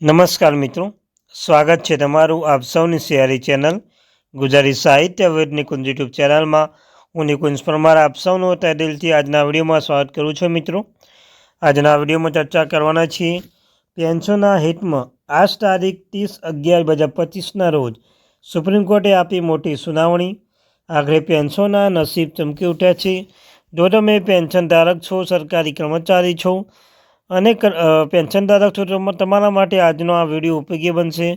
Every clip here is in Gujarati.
નમસ્કાર મિત્રો. સ્વાગત છે તમારું આપ સૌની સિયારી ચેનલ ગુજરાતી સાહિત્ય વેદ નિકુંજ યુટ્યુબ ચેનલમાં. હું નિકુંજ પરમાર, આપ સૌનું તે દિલથી આજના વિડીયોમાં સ્વાગત કરું છું મિત્રો. આજના વિડીયોમાં ચર્ચા કરવાના છીએ પેન્શનના હિતમાં આજ તારીખ ત્રીસ અગિયાર બે હજાર પચીસના રોજ સુપ્રીમ કોર્ટે આપી મોટી સુનાવણી. આખરે પેન્શનના નસીબ ચમકી ઉઠ્યા છે. જો તમે પેન્શન ધારક છો, સરકારી કર્મચારી છો અને પેન્શનધારક છો તો તમારા માટે આજનો આ વીડિયો ઉપયોગી બનશે.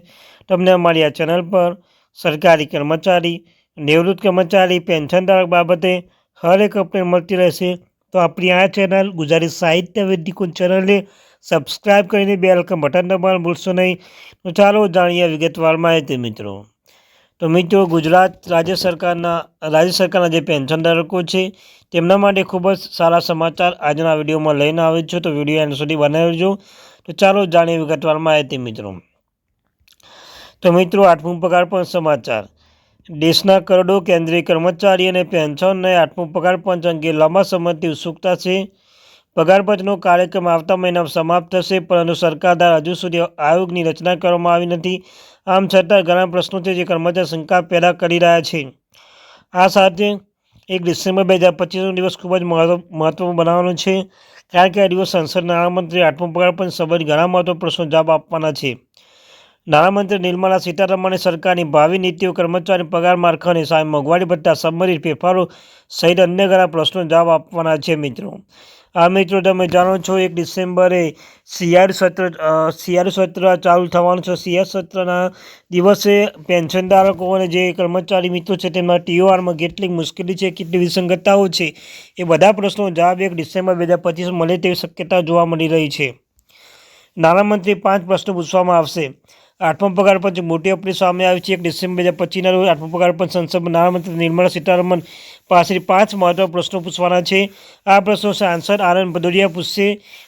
તમને અમારી આ ચેનલ પર સરકારી કર્મચારી, નિવૃત્ત કર્મચારી પેન્શનધારક બાબતે હરેક અપડેટ મળતી રહેશે. તો આપણી આ ચેનલ ગુજરાતી સાહિત્ય વેદિકુંજ ચેનલને સબસ્ક્રાઈબ કરીને બે અલકમ બટન દબાવવાનું ભૂલશો નહીં. તો ચાલો જાણીએ વિગતવાર માહિતી મિત્રો. તો મિત્રો ગુજરાત રાજ્ય સરકારના રાજ્ય સરકારના જે પેન્શન ધારકો છે, તેમના માટે ખૂબ જ સારા સમાચાર આજના વિડીયોમાં લઈને આવે છે. તો વીડિયો એન્ડ સુધી બનાવજો. તો ચાલો જાણીએ વિગતવાર માહિતી મિત્રો. તો મિત્રો, આઠમું પગાર પણ સમાચાર. દેશના કરોડો કેન્દ્રીય કર્મચારી અને પેન્શનને આઠમું પગાર પંચ અંગે લાંબા સમયથી ઉત્સુકતા છે. પગાર પંચનો કાર્યક્રમ આવતા મહિનામાં સમાપ્ત થશે, પરંતુ સરકાર દ્વારા હજુ સુધી આયોગની રચના કરવામાં આવી નથી. આમ છતાં ઘણા પ્રશ્નો છે જે કર્મચારી શંકા પેદા કરી રહ્યા છે. આ સાથે એક ડિસેમ્બર બે હજાર પચીસનો દિવસ ખૂબ જ મહત્વનો બનાવવાનો છે, કારણ કે આ દિવસ સંસદ નાણામંત્રી આઠમો પગારપંચ સંબંધિત ઘણા મહત્વ પ્રશ્નો જવાબ આપવાના છે. નાણામંત્રી નિર્મલા સીતારમણે સરકારની ભાવિ નીતિઓ કર્મચારી પગાર માળખાની સામે મોંઘવારી ભથ્થા સંબંધિત ફેરફારો સહિત અન્ય ઘણા પ્રશ્નો જવાબ આપવાના છે મિત્રો. આ મિત્રો તમે જાણો છો, એક ડિસેમ્બરે શિયાળ સત્ર શિયાળ સત્ર ચાલુ થવાનું છે. શિયાળ સત્રના દિવસે પેન્શનધારકો અને જે કર્મચારી મિત્રો છે, તેમના ટીઓઆરમાં કેટલીક મુશ્કેલી છે, કેટલી વિસંગતતાઓ છે, એ બધા પ્રશ્નો જવાબ એક ડિસેમ્બર બે હજાર પચીસ મળે તેવી શક્યતા જોવા મળી રહી છે. નાણામંત્રી પાંચ પ્રશ્નો પૂછવામાં આવશે. આઠમો પગાર પંચ મોટી અપીલ સામે આવી છે, એક ડિસેમ્બર બે હજાર પચીસના રોજ આઠમો પગાર પંચ સંસદમાં નાણામંત્રી નિર્મળા સીતારમણ પાસેથી પાંચ મહત્વ પ્રશ્નો પૂછવાના છે. આ પ્રશ્નો સાંસદ આનંદ ભદોડિયા પૂછશે.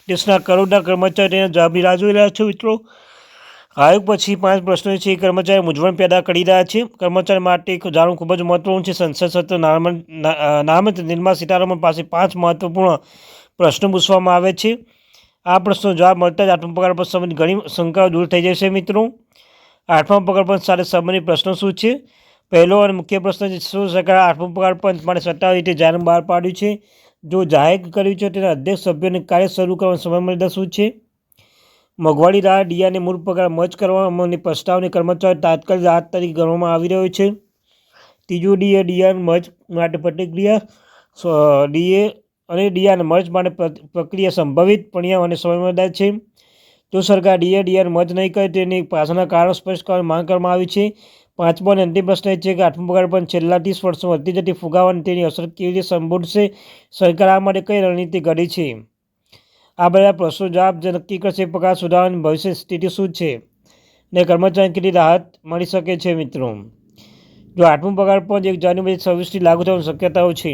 દેશના કરોડના કર્મચારીઓને જવાબી રાહ જોઈ રહ્યા છો મિત્રો. આયોગ પછી પાંચ પ્રશ્નો છે. કર્મચારી મૂંઝવણ પેદા કરી રહ્યા છે. કર્મચારી માટે જાણવું ખૂબ જ મહત્વનું છે. સંસદ સત્ર નામત નિર્મલા સીતારમણ પાસે પાંચ મહત્વપૂર્ણ પ્રશ્નો પૂછવામાં આવે છે. આ પ્રશ્નો જવાબ મળતા જ આઠમા પગાર પર સંબંધિત ઘણી શંકાઓ દૂર થઈ જશે મિત્રો. આઠમા પગાર પર સાથે સંબંધિત પ્રશ્નો શું છે? પહેલો અને મુખ્ય પ્રશ્ન છે, શું સરકાર આઠમો પગાર પંચ માટે સત્તાવાર રીતે જાહેર બહાર પાડ્યું છે? જો જાહેર કર્યું છે, તેના અધ્યક્ષ સભ્યોને કાર્ય શરૂ કરવાની સમયમર્યાદા શું છે? મોંઘવારી રાહ ડીઆને મૂળ પગાર મચ કરવાની પ્રસ્તાવને કર્મચારી તાત્કાલિક રાહત તરીકે ગણવામાં આવી રહ્યો છે. ત્રીજું ડીએ, ડીઆર મચ માટે પ્રતિક્રિયા ડીએ અને ડીઆર મર્જ માટે પ્રક્રિયા સંભવિત, પરિણામ અને સમયમર્યાદા છે. જો સરકાર ડીએ, ડીઆર મર્જ નહીં કરે તેની પાછળના કારણો સ્પષ્ટ કરવાની માંગ કરવામાં આવી છે. પાંચમો અને અંતિમ પ્રશ્ન એ છે કે આઠમો પગાર પણ છેલ્લા ત્રીસ વર્ષમાં વધતી જતી ફુગાવાની તેની અસર કેવી રીતે સંબોધશે? સરકાર આ માટે કઈ રણનીતિ ઘડી છે? આ બધા પ્રશ્નો જવાબ જે નક્કી કરશે પગાર સુધારવાની ભવિષ્ય સ્થિતિ શું છે? ને કર્મચારીને કેટલી રાહત મળી શકે છે મિત્રો? જો આઠમો પગાર પણ એક જાન્યુઆરી સર્વિસથી લાગુ થવાની શક્યતાઓ છે.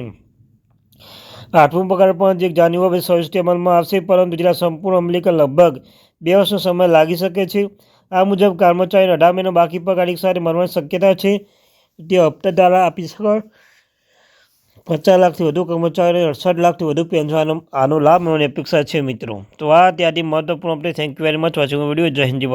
આઠમું પગાર પણ એક જાન્યુઆરી સર્વિસથી અમલમાં આવશે, પરંતુ જેના સંપૂર્ણ અમલીકરણ લગભગ બે વર્ષનો સમય લાગી શકે છે. આ મુજબ કર્મચારીને અઢાર મહિનો બાકી પગાર ગાડી સાથે મળવાની શક્યતા છે. તે હપ્તા દ્વારા આપી શકાય. પચાસ લાખથી વધુ કર્મચારીઓને અડસઠ લાખથી વધુ પેન્શન આનો લાભ મળવાની અપેક્ષા છે મિત્રો. તો આ ત્યાંથી મહત્વપૂર્ણ આપણે thank you very much watching video જય હિન્દ જી